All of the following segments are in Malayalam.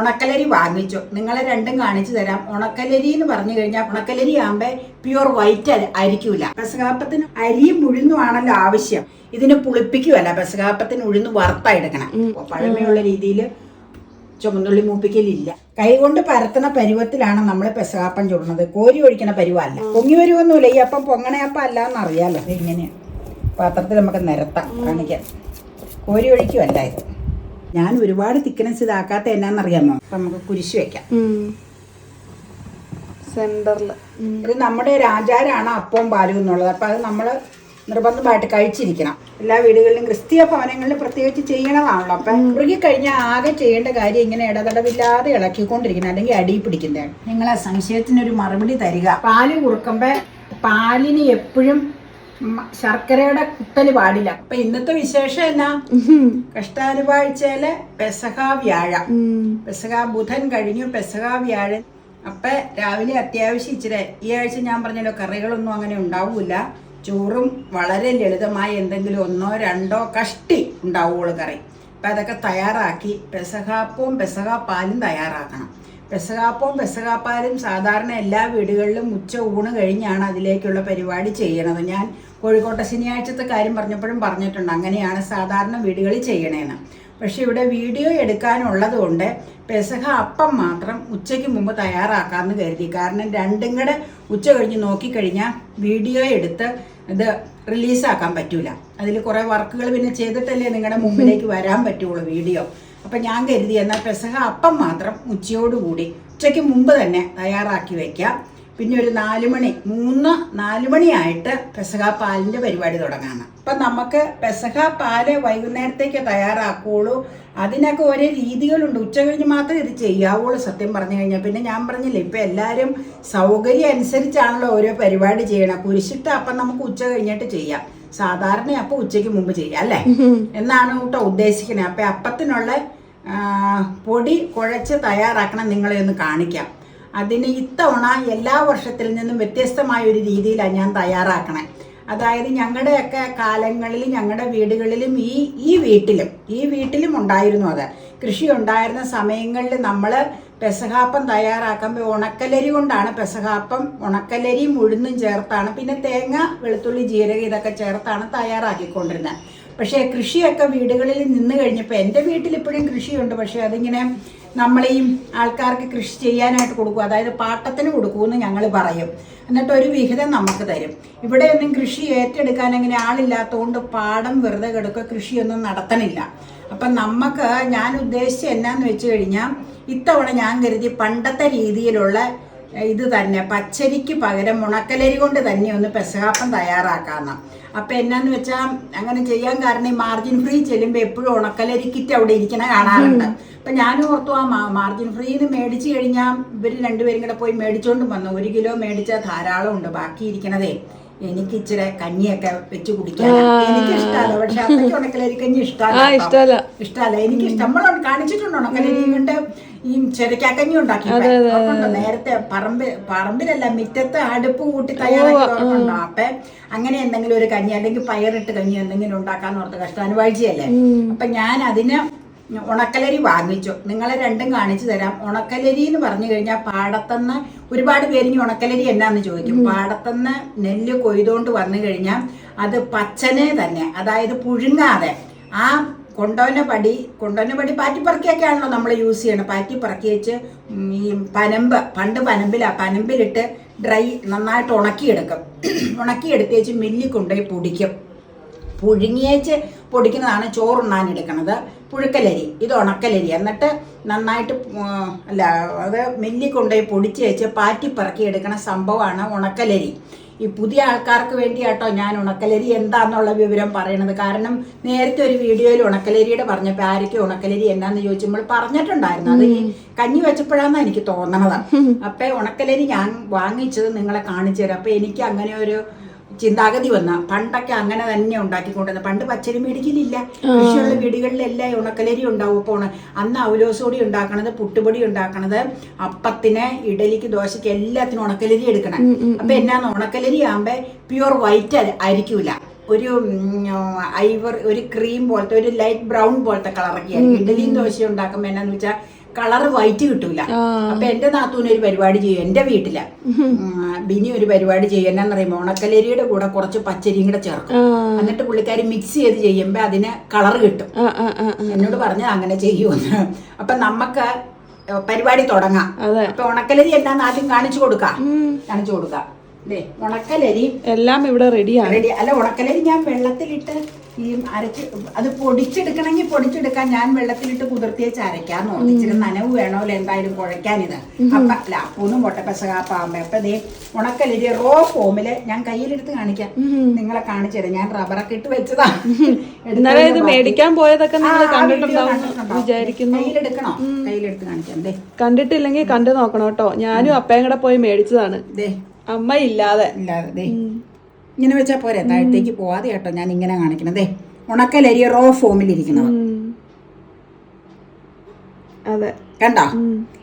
ഉണക്കലരി വാങ്ങിച്ചു. നിങ്ങളെ രണ്ടും കാണിച്ചു തരാം. ഉണക്കലരി എന്ന് പറഞ്ഞു കഴിഞ്ഞാൽ ഉണക്കലരി ആകുമ്പോൾ പ്യുവർ വൈറ്റ് ആയിരിക്കൂല പെസകാപ്പത്തിന് അരിയും ഉഴുന്നുമാണല്ലോ ആവശ്യം. ഇതിന് പുളിപ്പിക്കുമല്ല പെസകാപ്പത്തിന് ഉഴുന്ന് വറുത്തായെടുക്കണം പഴമയുള്ള രീതിയിൽ ചുമന്നുള്ളി മൂപ്പിക്കലില്ല. കൈകൊണ്ട് പരത്തുന്ന പരുവത്തിലാണ് നമ്മൾ പെസകാപ്പം ചുടുന്നത്. കോരി ഒഴിക്കണ പരുവല്ല. പൊങ്ങി വരുമൊന്നുമില്ല ഈ അപ്പം പൊങ്ങണയപ്പം അല്ല എന്നറിയാലോ ഇങ്ങനെ പാത്രത്തിൽ നമുക്ക് നിരത്താം. കാണിക്കാം. കോരി ഒഴിക്കുമല്ല ഇത്. ഞാൻ ഒരുപാട് തിക്കനസ് ഇതാക്കാത്ത എന്നാന്നറിയാമോ? അപ്പൊ നമുക്ക് കുരിശ് വെക്കാം. സെന്ററിൽ ഇത് നമ്മുടെ ഒരു ആചാരമാണ് അപ്പവും പാലും എന്നുള്ളത്? അപ്പൊ അത് നമ്മൾ നിർബന്ധമായിട്ട് കഴിച്ചിരിക്കണം. എല്ലാ വീടുകളിലും ക്രിസ്തീയ ഭവനങ്ങളിലും പ്രത്യേകിച്ച് ചെയ്യണതാണല്ലോ. അപ്പൊ കുറുകി കഴിഞ്ഞാൽ ആകെ ചെയ്യേണ്ട കാര്യം ഇങ്ങനെ ഇടതടവില്ലാതെ ഇളക്കിക്കൊണ്ടിരിക്കണം. അല്ലെങ്കിൽ അടി പിടിക്കുന്നതാണ്. നിങ്ങൾ നിങ്ങളെ സംശയത്തിനൊരു മറുപടി തരിക. പാൽ കുറുക്കുമ്പോ പാലിന് എപ്പോഴും ശർക്കരയുടെ കുത്തൽ പാടില്ല. അപ്പൊ ഇന്നത്തെ വിശേഷം എന്നാ? കഷ്ടാനുവാഴ്ചയിലെ പെസഹ വ്യാഴ. പെസഹ ബുധൻ കഴിഞ്ഞു പെസഹ വ്യാഴൻ അപ്പൊ രാവിലെ അത്യാവശ്യം ഇച്ചിരി ഈ ആഴ്ച ഞാൻ പറഞ്ഞല്ലോ കറികളൊന്നും അങ്ങനെ ഉണ്ടാവൂല. ചോറും വളരെ ലളിതമായ എന്തെങ്കിലും ഒന്നോ രണ്ടോ കഷ്ടി ഉണ്ടാവുള്ളൂ കറി. അപ്പൊ അതൊക്കെ തയ്യാറാക്കി പെസഹാപ്പവും പെസഹ പാലും തയ്യാറാക്കണം. പെസഹാപ്പവും പെസകാപ്പാലും സാധാരണ എല്ലാ വീടുകളിലും ഉച്ച ഊണ് കഴിഞ്ഞാണ് അതിലേക്കുള്ള പരിപാടി ചെയ്യണത്. ഞാൻ കോഴിക്കോട്ടെ ശനിയാഴ്ചത്തെ കാര്യം പറഞ്ഞപ്പോഴും പറഞ്ഞിട്ടുണ്ട് അങ്ങനെയാണ് സാധാരണ വീടുകളിൽ ചെയ്യണേന്ന്. പക്ഷെ ഇവിടെ വീഡിയോ എടുക്കാനുള്ളത് കൊണ്ട് പെസഹ അപ്പം മാത്രം ഉച്ചയ്ക്ക് മുമ്പ് തയ്യാറാക്കാമെന്ന് കരുതി. കാരണം രണ്ടും കൂടെ ഉച്ച കഴിഞ്ഞ് നോക്കിക്കഴിഞ്ഞാൽ വീഡിയോ എടുത്ത് ഇത് റിലീസാക്കാൻ പറ്റൂല. അതിൽ കുറേ വർക്കുകൾ പിന്നെ ചെയ്തിട്ടല്ലേ നിങ്ങളുടെ മുമ്പിലേക്ക് വരാൻ പറ്റുള്ളൂ വീഡിയോ. അപ്പം ഞാൻ കരുതി എന്നാൽ പെസഹ അപ്പം മാത്രം ഉച്ചയോടുകൂടി. ഉച്ചയ്ക്ക് മുമ്പ് തന്നെ തയ്യാറാക്കി വയ്ക്കാം പിന്നെ ഒരു നാല് മണി മൂന്ന് നാല് മണിയായിട്ട് പെസഹ പാലിന്റെ പരിപാടി തുടങ്ങാണ്. അപ്പം നമുക്ക് പെസഹ പാൽ വൈകുന്നേരത്തേക്ക് തയ്യാറാക്കുകയുള്ളൂ അതിനൊക്കെ ഓരോ രീതികളുണ്ട്. ഉച്ച കഴിഞ്ഞ് മാത്രമേ ഇത് ചെയ്യാവുള്ളൂ സത്യം പറഞ്ഞു കഴിഞ്ഞാൽ. പിന്നെ ഞാൻ പറഞ്ഞില്ല ഇപ്പം എല്ലാവരും സൗകര്യം അനുസരിച്ചാണല്ലോ ഓരോ പരിപാടി ചെയ്യണം കുരിശിട്ട് അപ്പം നമുക്ക് ഉച്ച കഴിഞ്ഞിട്ട് ചെയ്യാം. സാധാരണ അപ്പം ഉച്ചയ്ക്ക് മുമ്പ് ചെയ്യാം അല്ലേ? എന്നാണ് കേട്ടോ ഉദ്ദേശിക്കുന്നത് അപ്പം അപ്പത്തിനുള്ള പൊടി കുഴച്ച് തയ്യാറാക്കണം നിങ്ങളെ ഒന്ന് കാണിക്കാം. അതിന് ഇത്തവണ എല്ലാ വർഷത്തിൽ നിന്നും വ്യത്യസ്തമായ ഒരു രീതിയിലാണ് ഞാൻ തയ്യാറാക്കണേ. അതായത് ഞങ്ങളുടെയൊക്കെ കാലങ്ങളിൽ ഞങ്ങളുടെ വീടുകളിലും ഈ ഈ വീട്ടിലും ഈ വീട്ടിലും ഉണ്ടായിരുന്നു അത്. കൃഷി ഉണ്ടായിരുന്ന സമയങ്ങളിൽ നമ്മൾ പെസഹാപ്പം തയ്യാറാക്കുമ്പോൾ ഉണക്കലരി കൊണ്ടാണ് പെസഹാപ്പം ഉണക്കലരിയും ഉഴുന്നും ചേർത്താണ് പിന്നെ തേങ്ങ വെളുത്തുള്ളി ജീരകം ഇതൊക്കെ ചേർത്താണ് തയ്യാറാക്കിക്കൊണ്ടിരുന്നത്. പക്ഷേ കൃഷിയൊക്കെ വീടുകളിൽ നിന്ന് കഴിഞ്ഞപ്പോൾ എന്റെ വീട്ടിൽ ഇപ്പോഴും കൃഷിയുണ്ട്. പക്ഷേ അതിങ്ങനെ നമ്മളെയും ആൾക്കാർക്ക് കൃഷി ചെയ്യാനായിട്ട് കൊടുക്കും. അതായത് പാട്ടത്തിന് കൊടുക്കുമെന്ന് ഞങ്ങൾ പറയും. എന്നിട്ട് ഒരു വിഹിതം നമുക്ക് തരും. ഇവിടെയൊന്നും കൃഷി ഏറ്റെടുക്കാൻ അങ്ങനെ ആളില്ലാത്തതുകൊണ്ട് പാടം വെറുതെ കിടക്കുക കൃഷിയൊന്നും നടത്തണില്ല. അപ്പം നമുക്ക് ഞാൻ ഉദ്ദേശിച്ച എന്നാന്ന് വെച്ച് കഴിഞ്ഞാൽ ഇത്തവണ ഞാൻ കരുതി പണ്ടത്തെ രീതിയിലുള്ള ഇത് തന്നെ പച്ചരിക്ക് പകരം ഉണക്കലരി കൊണ്ട് തന്നെ ഒന്ന് പെസകാപ്പം തയ്യാറാക്കാന്ന് അപ്പൊ എന്നാന്ന് വെച്ചാൽ അങ്ങനെ ചെയ്യാൻ കാരണം ഈ മാർജിൻ ഫ്രീ ചെല്ലുമ്പോൾ എപ്പോഴും ഉണക്കലരി കിറ്റ് അവിടെ ഇരിക്കണ കാണാറുണ്ട്. അപ്പൊ ഞാൻ ഓർത്തു ആ മാർജിൻ ഫ്രീന്ന് മേടിച്ചു കഴിഞ്ഞാൽ ഇവർ രണ്ടുപേരും കൂടെ പോയി മേടിച്ചോണ്ടും വന്നു. ഒരു കിലോ മേടിച്ചാൽ ധാരാളം ഉണ്ട് ബാക്കി ഇരിക്കണതേ. എനിക്ക് ഇച്ചിരി കഞ്ഞിയൊക്കെ വെച്ച് കുടിക്കാൻ എനിക്ക് ഇഷ്ടമല്ല പക്ഷെ അത്രയ്ക്ക് ഉണക്കലരി കഞ്ഞി ഇഷ്ടമല്ല ഇഷ്ടമല്ല എനിക്ക് ഇഷ്ടം നമ്മൾ കാണിച്ചിട്ടുണ്ടോ? ഉണക്കലരി കൊണ്ട് ഈ ചെരക്കാക്കഞ്ഞി ഉണ്ടാക്കി? നേരത്തെ പറമ്പ് പറമ്പിലല്ല മുറ്റത്ത് അടുപ്പ് കൂട്ടി തയ്യാറാക്കി അപ്പൊ അങ്ങനെ എന്തെങ്കിലും ഒരു കഞ്ഞി അല്ലെങ്കിൽ പയറിട്ട് കഞ്ഞി എന്തെങ്കിലും ഉണ്ടാക്കാന്ന് ഓർത്ത് കഷ്ടാനുവാഴ്ചയല്ലേ അപ്പൊ ഞാൻ അതിന് ഉണക്കലരി വാങ്ങിച്ചു. നിങ്ങളെ രണ്ടും കാണിച്ചു തരാം. ഉണക്കലരി എന്ന് പറഞ്ഞു കഴിഞ്ഞാൽ പാടത്തുനിന്ന് ഒരുപാട് പേര് ഇനി ഉണക്കലരി എന്നാന്ന് ചോദിക്കും. പാടത്തുനിന്ന് നെല്ല് കൊയ്തുകൊണ്ട് വന്നു കഴിഞ്ഞാൽ അത് പച്ചനെ തന്നെ. അതായത് പുഴുങ്ങാതെ. ആ കൊണ്ടോന പടി കൊണ്ടോന പടി പാറ്റിപ്പറക്കിയൊക്കെ ആണല്ലോ നമ്മൾ യൂസ് ചെയ്യണം പാറ്റിപ്പറക്കി വെച്ച് ഈ പനമ്പ് പണ്ട് പനമ്പിലാ പനമ്പിലിട്ട് ഡ്രൈ നന്നായിട്ട് ഉണക്കിയെടുക്കും. ഉണക്കിയെടുത്ത് വെച്ച് മില്ലിൽ കൊണ്ടുപോയി പൊടിക്കും. പുഴുങ്ങിയേച്ച് പൊടിക്കുന്നതാണ് ചോറുണ്ണാൻ എടുക്കണത്. പുഴുക്കലരി ഇത് ഉണക്കലരി. എന്നിട്ട് നന്നായിട്ട് അല്ല അത് മില്ലി കൊണ്ടുപോയി പൊടിച്ച് വെച്ച് പാറ്റി പറക്കി എടുക്കണ സംഭവമാണ് ഉണക്കലരി. ഈ പുതിയ ആൾക്കാർക്ക് വേണ്ടിയാട്ടോ ഞാൻ ഉണക്കലരി എന്താണെന്നുള്ള വിവരം പറയണത്. കാരണം നേരത്തെ ഒരു വീഡിയോയിൽ ഉണക്കലരിയുടെ പറഞ്ഞപ്പോൾ ആരൊക്കെ ഉണക്കലരി എന്നാന്ന് ചോദിച്ചപ്പോൾ പറഞ്ഞിട്ടുണ്ടായിരുന്നു. അത് ഈ കഞ്ഞി വെച്ചപ്പോഴാണ് എനിക്ക് തോന്നണത്. അപ്പൊ ഉണക്കലരി ഞാൻ വാങ്ങിച്ചത് നിങ്ങളെ കാണിച്ചു തരാം. അപ്പൊ എനിക്ക് അങ്ങനെ ഒരു ചിന്താഗതി വന്ന. പണ്ടൊക്കെ അങ്ങനെ തന്നെ ഉണ്ടാക്കിക്കൊണ്ടിരുന്ന. പണ്ട് പച്ചരി മേടിക്കലില്ല. കൃഷിയുള്ള വീടുകളിലെല്ലാം ഉണക്കലരി ഉണ്ടാവും അപ്പോൾ അന്ന് അവലോസോടി ഉണ്ടാക്കണത് പുട്ടുപൊടി ഉണ്ടാക്കണത് അപ്പത്തിന് ഇഡലിക്ക് ദോശയ്ക്ക് എല്ലാത്തിനും ഉണക്കലരി എടുക്കണം. അപ്പൊ എന്നാന്ന് ഉണക്കലരി ആകുമ്പോ പ്യുവർ വൈറ്റ് ആയിരിക്കൂല ഒരു ഐവർ ഒരു ക്രീം പോലത്തെ ഒരു ലൈറ്റ് ബ്രൗൺ പോലത്തെ കളറൊക്കെ ആയിരിക്കും ഇഡലിയും ദോശയും ഉണ്ടാക്കുമ്പോൾ എന്നാന്ന് വെച്ചാൽ കളർ വൈറ്റ് കിട്ടൂല. അപ്പൊ എന്റെ നാത്തൂന് ഒരു പരിപാടി ചെയ്യും എന്റെ വീട്ടിൽ. ബിനി ഒരു പരിപാടി ചെയ്യും. എന്നാന്ന് പറയുമ്പോ ഉണക്കലരിയുടെ കൂടെ കുറച്ച് പച്ചരിയും കൂടെ ചേർക്കും. എന്നിട്ട് പുള്ളിക്കാരി മിക്സ് ചെയ്ത് ചെയ്യുമ്പോ അതിന് കളർ കിട്ടും. എന്നോട് പറഞ്ഞ അങ്ങനെ ചെയ്യുമെന്ന് അപ്പൊ നമുക്ക് പരിപാടി തുടങ്ങാം. അപ്പൊ ഉണക്കലരി എന്താന്ന് ആദ്യം കാണിച്ചു കൊടുക്കാം. കാണിച്ചു കൊടുക്കാം. ഉണക്കലരി. എല്ലാം ഇവിടെ റെഡിയാണ് റെഡി അല്ല ഉണക്കലരി ഞാൻ വെള്ളത്തിലിട്ട് ഈ അരച്ച് അത് പൊടിച്ചെടുക്കണമെങ്കിൽ പൊടിച്ചെടുക്കാൻ ഞാൻ വെള്ളത്തിലിട്ട് കുതിർത്തിയേച്ച് അരയ്ക്കാന്ന് ഇച്ചിരി നനവ് വേണമല്ലോ എന്തായാലും കുഴയ്ക്കാനിത് അപ്പൊ അല്ല അപ്പൂന്നും പൊട്ടപ്പശകാപ്പാകുമ്പോ അപ്പൊ ദേ ഉണക്കലരി റോ ഫോമിൽ ഞാൻ കയ്യിലെടുത്ത് കാണിക്കാം. നിങ്ങളെ കാണിച്ചു തരാം. ഞാൻ റബ്ബറൊക്കെ ഇട്ട് വെച്ചതാ. ഇത് മേടിക്കാൻ പോയതൊക്കെ നിങ്ങൾ കണ്ടിട്ടുണ്ടാവും. വിചാരിക്കുന്നു. കയ്യിലെടുക്കണോ? കയ്യിലെടുത്ത് കാണിക്കാം. ദേ. കണ്ടിട്ടില്ലെങ്കിൽ കണ്ടു നോക്കണം കേട്ടോ. ഞാനും അപ്പയും കൂടെ പോയി മേടിച്ചതാണ്. അമ്മ ഇല്ലാതെ. ഇല്ലാതെ. ഇങ്ങനെ വെച്ചാ പോരെ? താഴത്തേക്ക് പോവാതെ കേട്ടോ ഞാൻ ഇങ്ങനെ കാണിക്കണത്. ഉണക്കലരി റോ ഫോമിലിരിക്കുന്നത്. അതെ. കണ്ടോ?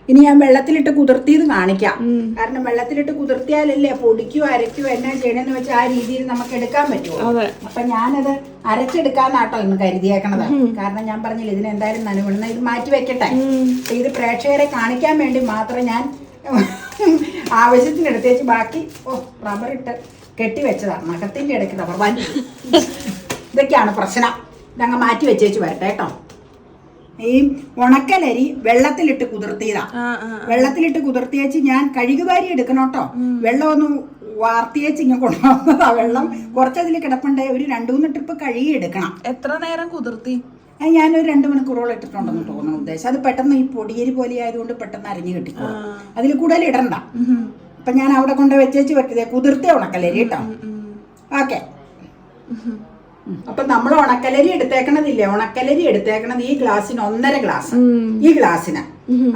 ഇനി ഞാൻ വെള്ളത്തിലിട്ട് കുതിർത്തിയത് കാണിക്കാം. കാരണം വെള്ളത്തിലിട്ട് കുതിർത്തിയാലല്ലേ പൊടിക്കോ അരയ്ക്കോ എന്നാ ചെയ്യണമെന്ന് വെച്ചാൽ ആ രീതിയിൽ നമുക്ക് എടുക്കാൻ പറ്റുമോ അപ്പൊ ഞാനത് അരച്ചെടുക്കാന്നാട്ടോ ഇന്ന് കരുതിയേക്കണത്. കാരണം ഞാൻ പറഞ്ഞില്ല ഇതിന് എന്തായാലും നനവിടുന്ന ഇത് മാറ്റി വെക്കട്ടെ. ഇത് പ്രേക്ഷകരെ കാണിക്കാൻ വേണ്ടി മാത്രം ഞാൻ ആവശ്യത്തിന് എടുത്തേച്ച് ബാക്കി ഓ റബ്ബർ ഇട്ട് കെട്ടി വെച്ചതാണ് നഖത്തിന്റെ ഇടയ്ക്ക് തവർവാൻ ഇതൊക്കെയാണ് പ്രശ്നം. ഇതങ്ങ് മാറ്റി വെച്ചേച്ച് വരട്ടെ കേട്ടോ. ഈ ഉണക്കലരി വെള്ളത്തിലിട്ട് കുതിർത്തിയതാ. വെള്ളത്തിലിട്ട് കുതിർത്തിയേച്ച് ഞാൻ കഴുകുവാരി എടുക്കണം കേട്ടോ. വെള്ളം ഒന്ന് വാർത്തിയേച്ച് ഇങ്ങനെ കൊണ്ടുവന്നതാ വെള്ളം. കുറച്ചതിൽ കിടപ്പുണ്ട്. ഒരു രണ്ടു മൂന്ന് ട്രിപ്പ് കഴുകി എടുക്കണം. എത്ര നേരം കുതിർത്തി? ഞാനൊരു രണ്ട് മണിക്കൂറോളം ഇട്ടിട്ടുണ്ടെന്ന് തോന്നുന്നു ഉദ്ദേശം. അത് പെട്ടെന്ന് ഈ പൊടിയരി പോലെ ആയതുകൊണ്ട് പെട്ടെന്ന് അരിഞ്ഞു കിട്ടി അതിൽ കൂടുതൽ ഇടണ്ട. അപ്പൊ ഞാൻ അവിടെ കൊണ്ട് വെച്ചേച്ച് വെക്കതേ കുതിർത്ത ഉണക്കലരി കേട്ടോ. ഓക്കെ. അപ്പൊ നമ്മൾ ഉണക്കലരി എടുത്തേക്കണതില്ലേ? ഉണക്കലരി എടുത്തേക്കണത് ഈ ഗ്ലാസ്സിന് ഒന്നര ഗ്ലാസ്. ഈ ഗ്ലാസ്സിന്.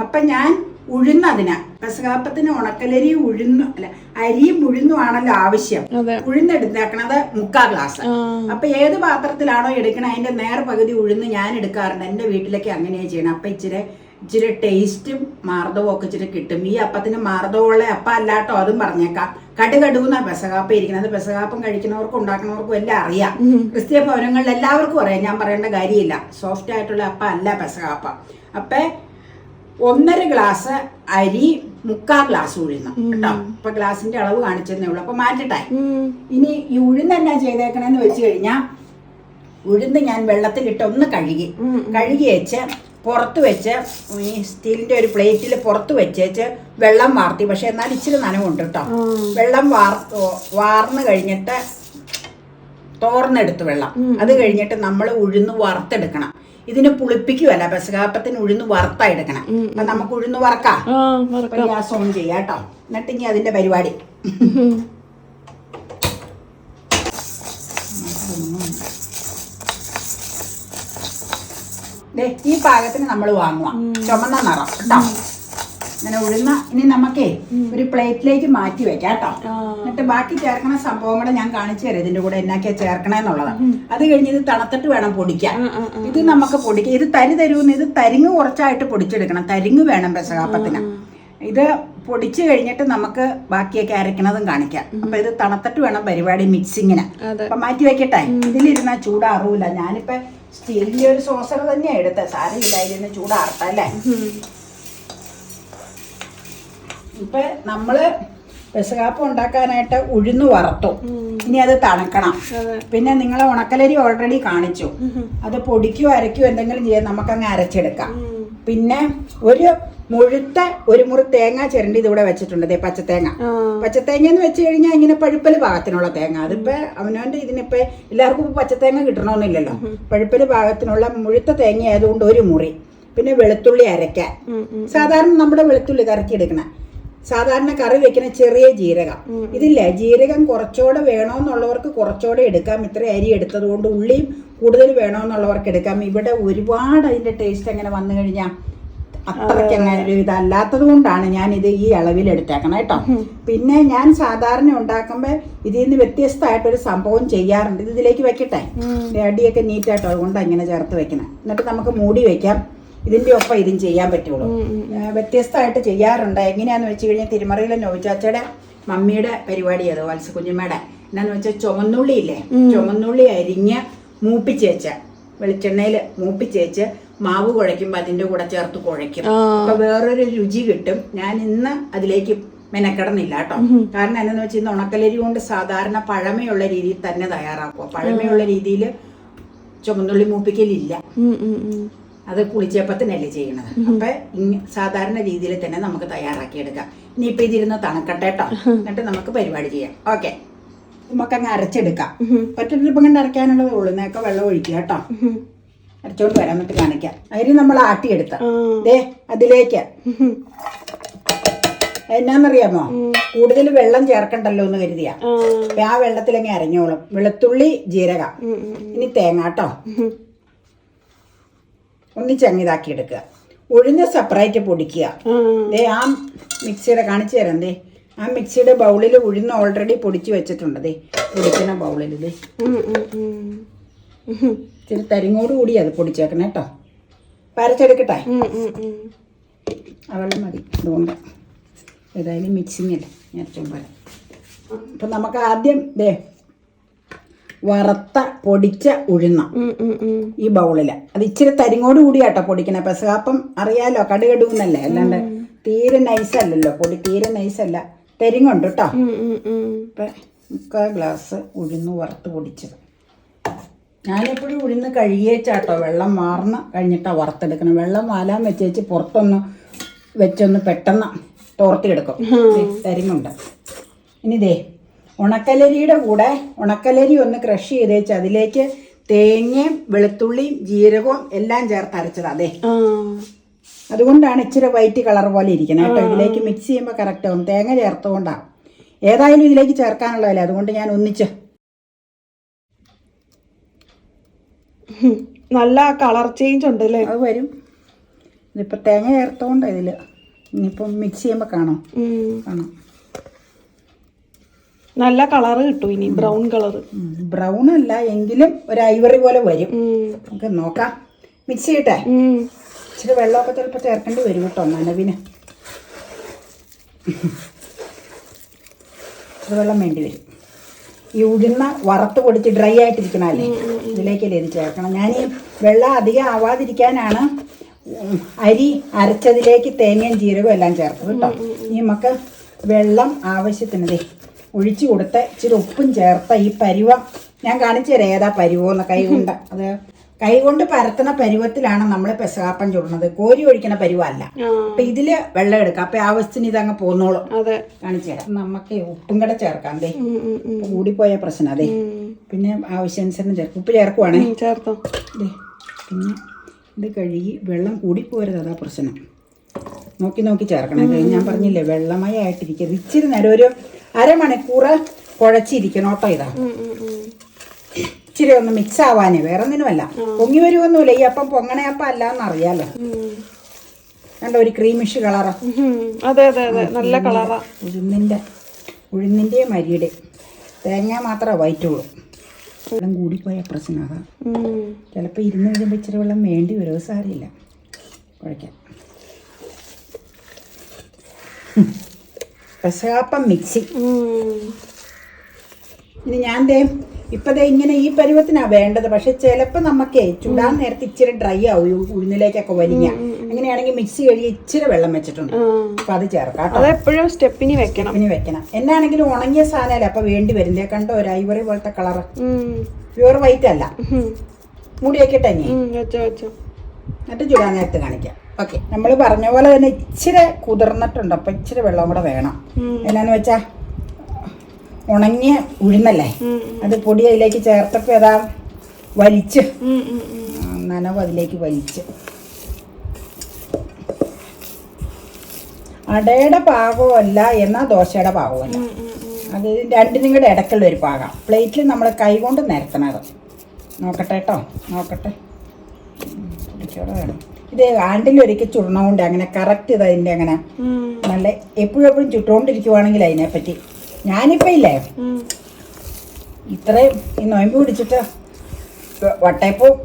അപ്പൊ ഞാൻ ഉഴുന്നതിന്. പെസകാപ്പത്തിന് ഉണക്കലരി ഉഴുന്നു അല്ല അരിയും ഉഴുന്നുമാണല്ലോ ആവശ്യം. ഉഴുന്നെടുത്തേക്കണത് മുക്കാ ഗ്ലാസ്. അപ്പൊ ഏത് പാത്രത്തിലാണോ എടുക്കണത് അതിന്റെ നേർ പകുതി ഉഴുന്ന് ഞാൻ എടുക്കാറുണ്ട്. എന്റെ വീട്ടിലേക്ക് അങ്ങനെയാണ് ചെയ്യണം. അപ്പൊ ഇച്ചിരി ഇച്ചിരി ടേസ്റ്റും മാർദ്ദവും ഒക്കെ ഇച്ചിരി കിട്ടും. ഈ അപ്പത്തിന് മാർദ്ദവുള്ള അപ്പം അല്ലാട്ടോ അതും പറഞ്ഞേക്കാം. കടുകടുന്ന പെസകാപ്പ ഇരിക്കുന്നത്. പെസകാപ്പം കഴിക്കുന്നവർക്കും ഉണ്ടാക്കുന്നവർക്കും എല്ലാം അറിയാം. ക്രിസ്ത്യ ഭവനങ്ങളിൽ എല്ലാവർക്കും അറിയാം. ഞാൻ പറയേണ്ട കാര്യമില്ല. സോഫ്റ്റ് ആയിട്ടുള്ള അപ്പം അല്ല പെസകാപ്പ. അപ്പേ ഒന്നര ഗ്ലാസ് അരി മുക്കാൽ ഗ്ലാസ് ഉഴുന്ന. കേട്ടോ? ഇപ്പൊ ഗ്ലാസിന്റെ അളവ് കാണിച്ചതേ ഉള്ളൂ. അപ്പൊ മാറ്റിട്ടായി. ഇനി ഈ ഉഴുന്ന് എന്നാ ചെയ്തേക്കണെന്ന് വെച്ച് കഴിഞ്ഞാൽ ഉഴുന്ന് ഞാൻ വെള്ളത്തിലിട്ട് ഒന്ന് കഴുകി. കഴുകി വെച്ച് പുറത്ത് വെച്ച് ഈ സ്റ്റീലിന്റെ ഒരു പ്ലേറ്റിൽ പുറത്ത് വെച്ചേച്ച് വെള്ളം വാർത്തി. പക്ഷെ എന്നാൽ ഇച്ചിരി നനവുണ്ട് കേട്ടോ. വെള്ളം വാർ വാർന്നു കഴിഞ്ഞിട്ട് തോർന്നെടുത്ത് വെള്ളം. അത് കഴിഞ്ഞിട്ട് നമ്മൾ ഉഴുന്ന് വറുത്തെടുക്കണം. ഇതിന് പുളിപ്പിക്കുമല്ല പെസകാപ്പത്തിന് ഉഴുന്ന് വറുത്താ എടുക്കണം. അപ്പൊ നമുക്ക് ഉഴുന്ന് വറക്കാം. ഗ്യാസ് ഓൺ ചെയ്യാം കേട്ടോ. എന്നിട്ട് ഇനി അതിന്റെ പരിപാടി ഉം. ദേ, ഈ പാകത്തിന് നമ്മൾ വാങ്ങുക ചുമന്ന നിറം കേട്ടോ? ഇങ്ങനെ ഉഴുന്ന ഇനി നമുക്കേ ഒരു പ്ലേറ്റിലേക്ക് മാറ്റി വെക്കാം കേട്ടോ. എന്നിട്ട് ബാക്കി ചേർക്കണ സംഭവം കൂടെ ഞാൻ കാണിച്ചു തരാം ഇതിന്റെ കൂടെ എന്നാക്കിയാ ചേർക്കണെന്നുള്ളത് അത് കഴിഞ്ഞ് ഇത് തണുത്തിട്ട് വേണം പൊടിക്കാൻ. ഇത് നമുക്ക് പൊടിക്കാം ഇത് തരി തരുമെന്ന് ഇത് തരിങ്ങ് കുറച്ചായിട്ട് പൊടിച്ചെടുക്കണം. തരിങ്ങ് വേണം പെസകാപ്പത്തിന്. ഇത് പൊടിച്ചു കഴിഞ്ഞിട്ട് നമുക്ക് ബാക്കിയൊക്കെ അരയ്ക്കണതും കാണിക്കാം. അപ്പൊ ഇത് തണുത്തിട്ട് വേണം പരിപാടി മിക്സിങ്ങിന് അപ്പൊ മാറ്റി വെക്കട്ടെ? ഇതിലിരുന്ന ചൂടാറൂല. ഞാനിപ്പോ സ്റ്റീലിന്റെ ഒരു സോസർ തന്നെയാണ് എടുത്തത് സാരമില്ല ഇതിന് ചൂടാറട്ടല്ലേ ഇപ്പൊ നമ്മൾ പെസകാപ്പം ഉണ്ടാക്കാനായിട്ട് ഉഴുന്ന് വറുത്തു. ഇനി അത് തണുക്കണം. പിന്നെ നിങ്ങളെ ഉണക്കലരി ഓൾറെഡി കാണിച്ചു. അത് പൊടിക്കോ അരയ്ക്കോ എന്തെങ്കിലും ചെയ്യാൻ നമുക്കങ്ങ് അരച്ചെടുക്കാം. പിന്നെ ഒരു മുഴുത്ത ഒരു മുറി തേങ്ങ ചിരണ്ടി ഇതിവിടെ വെച്ചിട്ടുണ്ട്. ദേ പച്ചത്തേങ്ങ. പച്ചത്തേങ്ങ എന്ന് വെച്ച് കഴിഞ്ഞാൽ ഇങ്ങനെ പഴുപ്പൽ ഭാഗത്തിനുള്ള തേങ്ങ. അതിപ്പോ അവനവന്റെ ഇതിനിപ്പോ എല്ലാവർക്കും ഇപ്പൊ പച്ചത്തേങ്ങ കിട്ടണമെന്നില്ലല്ലോ പഴുപ്പൽ ഭാഗത്തിനുള്ള മുഴുത്ത തേങ്ങ ആയതുകൊണ്ട് ഒരു മുറി. പിന്നെ വെളുത്തുള്ളി അരയ്ക്കാൻ ഉം. സാധാരണ നമ്മുടെ വെളുത്തുള്ളി കറക്കി എടുക്കണ സാധാരണ കറി വെക്കുന്ന ചെറിയ ജീരകം. ഇതില്ലേ? ജീരകം കുറച്ചുകൂടെ വേണമെന്നുള്ളവർക്ക് കുറച്ചുകൂടെ എടുക്കാം. ഇത്ര അരി എടുത്തത് കൊണ്ട് ഉള്ളിയും കൂടുതൽ വേണമെന്നുള്ളവർക്ക് എടുക്കാം. ഇവിടെ ഒരുപാട് അതിന്റെ ടേസ്റ്റ് അങ്ങനെ വന്നു കഴിഞ്ഞാൽ അത്രയ്ക്ക് അങ്ങനെ ഒരു ഇതല്ലാത്തത് കൊണ്ടാണ് ഞാൻ ഇത് ഈ അളവിൽ എടുത്തേക്കണം കേട്ടോ പിന്നെ ഞാൻ സാധാരണ ഉണ്ടാക്കുമ്പോൾ ഇതിൽ നിന്ന് വ്യത്യസ്തമായിട്ടൊരു സംഭവം ചെയ്യാറുണ്ട്. ഇത് ഇതിലേക്ക് വെക്കട്ടെ? അടിയൊക്കെ നീറ്റായിട്ടോ അതുകൊണ്ട് ഇങ്ങനെ ചേർത്ത് വെക്കണം. എന്നിട്ട് നമുക്ക് മൂടി വെക്കാം. ഇതിന്റെ ഒപ്പം ഇതും ചെയ്യാൻ പറ്റുള്ളൂ. വ്യത്യസ്തമായിട്ട് ചെയ്യാറുണ്ട്. എങ്ങനെയാന്ന് വെച്ച് കഴിഞ്ഞാൽ തിരുമറയിലെ നോവിച്ചാച്ചയുടെ മമ്മിയുടെ പരിപാടി അത് വത്സ കുഞ്ഞമ്മയുടെ. എന്നാന്ന് വെച്ചാൽ ചുമന്നുള്ളി ഇല്ലേ ചുമന്നുള്ളി അരിഞ്ഞ് മൂപ്പിച്ചേച്ച വെളിച്ചെണ്ണയിൽ മൂപ്പിച്ചേച്ച് മാവ് കുഴയ്ക്കുമ്പോൾ അതിന്റെ കൂടെ ചേർത്ത് കുഴയ്ക്കും. അപ്പൊ വേറൊരു രുചി കിട്ടും. ഞാൻ ഇന്ന് അതിലേക്ക് മെനക്കെടുന്നില്ല കേട്ടോ. കാരണം എന്താന്ന് വെച്ചാൽ ഇന്ന് ഉണക്കലരി കൊണ്ട് സാധാരണ പഴമയുള്ള രീതിയിൽ തന്നെ തയ്യാറാക്കുക പഴമയുള്ള രീതിയിൽ ചുമന്നുള്ളി മൂപ്പിക്കലില്ല. അത് പുളിച്ചപ്പത്തിനല്ലേ ചെയ്യണത്. അപ്പൊ സാധാരണ രീതിയിൽ തന്നെ നമുക്ക് തയ്യാറാക്കിയെടുക്കാം. ഇപ്പൊ ഇതിരുന്ന് തണുക്കട്ടെ കേട്ടോ. എന്നിട്ട് നമുക്ക് പരിപാടി ചെയ്യാം. ഓക്കെ. നമുക്കങ്ങ് അരച്ചെടുക്കാം. ഒറ്റ ഇപ്പം കണ്ട് അരക്കാനുള്ളത് ഉള്ളൂ. നേക്കെ വെള്ളം ഒഴിക്കുക കേട്ടോ. ഉം. അരച്ചോണ്ട് വരാൻ എന്നിട്ട് കാണിക്കാം. അരി നമ്മൾ ആട്ടിയെടുത്ത. ദേ അതിലേക്ക്. എന്നാന്നറിയാമോ? കൂടുതൽ വെള്ളം ചേർക്കണ്ടല്ലോ എന്ന് കരുതിയാ. ആ. അപ്പൊ ആ വെള്ളത്തിലങ്ങ് അരഞ്ഞോളും. വെളുത്തുള്ളി ജീരകം. ഇനി തേങ്ങ കേട്ടോ. ഒന്നിച്ചങ്ങിതാക്കി എടുക്കുക. ഉഴുന്ന് സെപ്പറേറ്റ് പൊടിക്കുക. ദേ ആ മിക്സിയുടെ കാണിച്ചു തരാം ദേ. ആ മിക്സിയുടെ ബൗളിൽ ഉഴുന്ന് ഓൾറെഡി പൊടിച്ചു വെച്ചിട്ടുണ്ട് ദേ. പൊടിക്കുന്ന ബൗളിൽ ദേ. ഇച്ചിരി തരിങ്ങോട് കൂടി അത് പൊടിച്ചേക്കണം കേട്ടോ പരച്ചെടുക്കട്ടെ വെള്ളം മതി. അതുകൊണ്ട് ഏതായാലും മിക്സിങ് അല്ലേ? ഏറ്റവും പോലെ അപ്പം നമുക്ക് ആദ്യം ദേ വറുത്ത പൊടിച്ച ഉഴുന്ന. ഈ ബൗളിൽ അത് ഇച്ചിരി തരിങ്ങോട് കൂടിയാട്ടോ പൊടിക്കണേ. പെസകാപ്പം അറിയാലോ കടുകടുവെന്നല്ലേ അല്ലാണ്ട് തീരെ നൈസല്ലല്ലോ പൊടി തീരെ നൈസല്ല. തരിങ്ങുണ്ട് കേട്ടോ. ഇപ്പം മുക്കാൽ ഗ്ലാസ് ഉഴുന്ന് വറുത്ത് പൊടിച്ചത്. ഞാനെപ്പോഴും ഉഴുന്ന് കഴുകിയേച്ചാട്ടോ വെള്ളം മാറണ കഴിഞ്ഞിട്ടാണ് വറുത്തെടുക്കണം. വെള്ളം വാലാൻ വെച്ചേച്ച് പുറത്തൊന്ന് വെച്ചൊന്ന് പെട്ടെന്ന് തോർത്തിയെടുക്കും. തരിമുണ്ട് ഇനി ദേ ഉണക്കലരിയുടെ കൂടെ ഉണക്കലരി ഒന്ന് ക്രഷ് ചെയ്തേച്ച് അതിലേക്ക് തേങ്ങയും വെളുത്തുള്ളിയും ജീരകവും എല്ലാം ചേർത്ത് അരച്ചത്. അതെ. അതുകൊണ്ടാണ് ഇച്ചിരി വൈറ്റ് കളർ പോലെ ഇരിക്കുന്നത് കേട്ടോ. ഇതിലേക്ക് മിക്സ് ചെയ്യുമ്പോൾ കറക്റ്റ് ആവും. തേങ്ങ ചേർത്തുകൊണ്ടാണ് ഏതായാലും ഇതിലേക്ക് ചേർക്കാനുള്ളതല്ലേ? അതുകൊണ്ട് ഞാൻ ഒന്നിച്ച് നല്ല കളർ ചേഞ്ച് ഉണ്ട് അല്ലേ അത് വരും. ഇതിപ്പോൾ തേങ്ങ ചേർത്തോണ്ട ഇതിൽ ഇനിയിപ്പം മിക്സ് ചെയ്യുമ്പോൾ കാണാം. കാണാം. നല്ല കളറ് കിട്ടും ഇനി ബ്രൗൺ കളറ്. ബ്രൗൺ അല്ല എങ്കിലും ഒരു ഐവറി പോലെ വരും. നമുക്ക് നോക്കാം. മിക്സ് ചെയ്യട്ടെ? ഇച്ചിരി വെള്ളമൊക്കെ ചിലപ്പോൾ ചേർക്കേണ്ടി വരും കേട്ടോ നനവിന്. ഇച്ചിരി വെള്ളം വേണ്ടി വരും. ഈ ഉഴുന്ന വറുത്ത് പൊടിച്ച് ഡ്രൈ ആയിട്ടിരിക്കണമല്ലേ ഇതിലേക്കല്ലേ ഇത് ചേർക്കണം? ഞാൻ ഈ വെള്ളം അധികം ആവാതിരിക്കാനാണ് അരി അരച്ചതിലേക്ക് തേങ്ങയും ജീരകവും എല്ലാം ചേർത്തത് കേട്ടോ. ഇനി നമുക്ക് വെള്ളം ആവശ്യത്തിനതേ ഒഴിച്ചു കൊടുത്ത് ഇച്ചിരി ഉപ്പും ചേർത്ത ഈ പരിവ ഞാൻ കാണിച്ചു തരാം ഏതാ പരുവമെന്ന് കൈ കൊണ്ട്. അത് കൈ കൊണ്ട് പരത്തണ പരുവത്തിലാണ് നമ്മൾ പെസകാപ്പം ചുടുന്നത്. കോരി ഒഴിക്കണ പരുവല്ല. അപ്പൊ ഇതിൽ വെള്ളം എടുക്കാം. അപ്പൊ ആവശ്യത്തിന് ഇതങ്ങ് പോന്നോളും. കാണിച്ചു തരാം. നമുക്ക് ഉപ്പും കൂടെ ചേർക്കാം അതെ കൂടിപ്പോയ പ്രശ്നം അതെ. പിന്നെ ആവശ്യാനുസരണം ചേർക്കും. ഉപ്പ് ചേർക്കുവാണേ. ചേർത്തോ. പിന്നെ ഇത് കഴുകി വെള്ളം കൂടിപ്പോരുത് അതാ പ്രശ്നം. നോക്കി നോക്കി ചേർക്കണം. ഞാൻ പറഞ്ഞില്ലേ വെള്ളമായി ആയിട്ടിരിക്കരുത്. ഇച്ചിരി നേരം ഒരു അരമണിക്കൂർ കുഴച്ചിരിക്കണം കേട്ടോ ഇതാ. ഇച്ചിരി ഒന്ന് മിക്സ് ആവാനേ വേറെ ഒന്നിനുമല്ല പൊങ്ങി വരുമൊന്നുമില്ല ഈ അപ്പം പൊങ്ങണ അപ്പം അല്ല എന്നറിയാലോ. കണ്ട ഒരു ക്രീമിഷ് കളറാ. അതെ അതെ അതെ. നല്ല കളറാ. ഉഴുന്നിന്റെ ഉഴുന്നിന്റെയും അരിയുടെ തേങ്ങ മാത്രമേ വയറ്റുള്ളൂ. വെള്ളം കൂടിപ്പോയ പ്രശ്നമാകാം. ചിലപ്പോൾ ഇരുന്ന് കഴിയുമ്പോൾ ഇച്ചിരി വെള്ളം വേണ്ടി വരുമോ സാറിയില്ല സാരമില്ല. കുഴക്കാം. പെസകാപ്പം മിക്സി ഇനി ഞാൻ ദേ ഇപ്പം ദേ ഇങ്ങനെ ഈ പരുവത്തിനാണ് വേണ്ടത്. പക്ഷെ ചിലപ്പോൾ നമുക്കേ ചൂടാൻ നേരത്തെ ഇച്ചിരി ഡ്രൈ ആവും ഉഴുന്നിലേക്കൊക്കെ വലിഞ്ഞ. അങ്ങനെയാണെങ്കിൽ മിക്സി കഴുകി ഇച്ചിരി വെള്ളം വെച്ചിട്ടുണ്ട്. അപ്പൊ അത് ചേർക്കാം അതെപ്പോഴും സ്റ്റെപ്പിന് വെക്കണം. ഇനി വെക്കണം. എന്നാണെങ്കിലും ഉണങ്ങിയ സാധനമല്ല അപ്പം വേണ്ടി വരും കണ്ടോ ഒരു ഐവറി പോലത്തെ കളറ്. പ്യൂർ പ്യുവർ വൈറ്റ് അല്ല. മൂടി വെക്കട്ടെ ഇനി. വെച്ചോ വെച്ചോ. എന്നിട്ട് ചൂടാൻ നേരത്തെ കാണിക്കാം. ഓക്കെ. നമ്മൾ പറഞ്ഞ പോലെ തന്നെ ഇച്ചിരി കുതിർന്നിട്ടുണ്ട്. അപ്പം ഇച്ചിരി വെള്ളം കൂടെ വേണം. എന്നാന്ന് വെച്ചാൽ ഉണങ്ങിയ ഉഴുന്നല്ലേ? അത് പൊടി അതിലേക്ക് ചേർത്തപ്പോൾ ഏതാ വലിച്ച്. നനവ് അതിലേക്ക് വലിച്ച്. അടയുടെ പാകമല്ല എന്നാ ദോശയുടെ പാകമല്ല. അത് രണ്ടിനും കൂടെ ഇടയ്ക്കുള്ള ഒരു പാകം. പ്ലേറ്റിൽ നമ്മൾ കൈ കൈകൊണ്ട് നിരത്തണത്. നോക്കട്ടെ കേട്ടോ നോക്കട്ടെ. ഇത് ആണ്ടിലൊരിക്കൽ ചുടണമുണ്ട് അങ്ങനെ കറക്റ്റ് ഇത് അതിന്റെ അങ്ങനെ നല്ല എപ്പോഴും എപ്പോഴും ചുട്ടുകൊണ്ടിരിക്കുവാണെങ്കിൽ അതിനെപ്പറ്റി ഞാനിപ്പോൾ ഇല്ലേ. ഇത്രയും ഈ നൊയമ്പ് പിടിച്ചിട്ട് വട്ടയപ്പവും